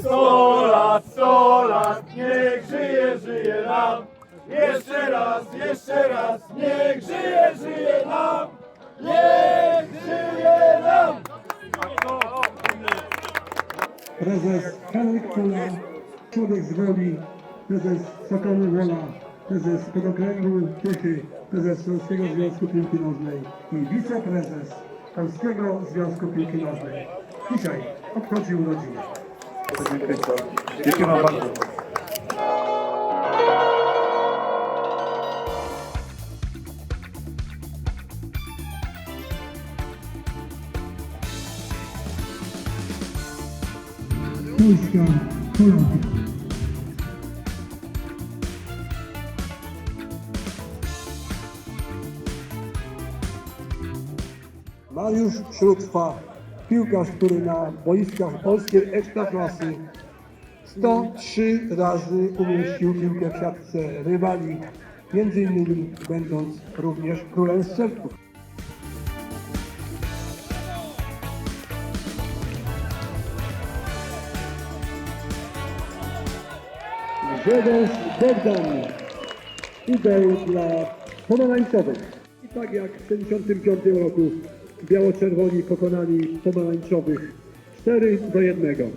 Sto lat, sto lat, niech żyje, żyje nam. Jeszcze raz, jeszcze raz, niech żyje, żyje nam. Niech żyje nam. Prezes Henryk Kula, człowiek z woli, prezes Sokoły Wola, prezes Podokręgu Tychy, prezes Polskiego Związku Piłki Nożnej i wiceprezes Polskiego Związku Piłki Nożnej. Dzisiaj obchodzi urodziny. Dziękuję wam bardzo. Polska Polska. Mariusz Śródwa, piłkarz, który na boiskach polskiej ekstraklasy 103 razy umieścił piłkę w siatce rywali, między innymi będąc również królem strzelców. Grzegorz Bogdan, idol dla pomarańczowych. I tak jak w 1975 roku biało-czerwoni pokonali pomarańczowych 4 do 1.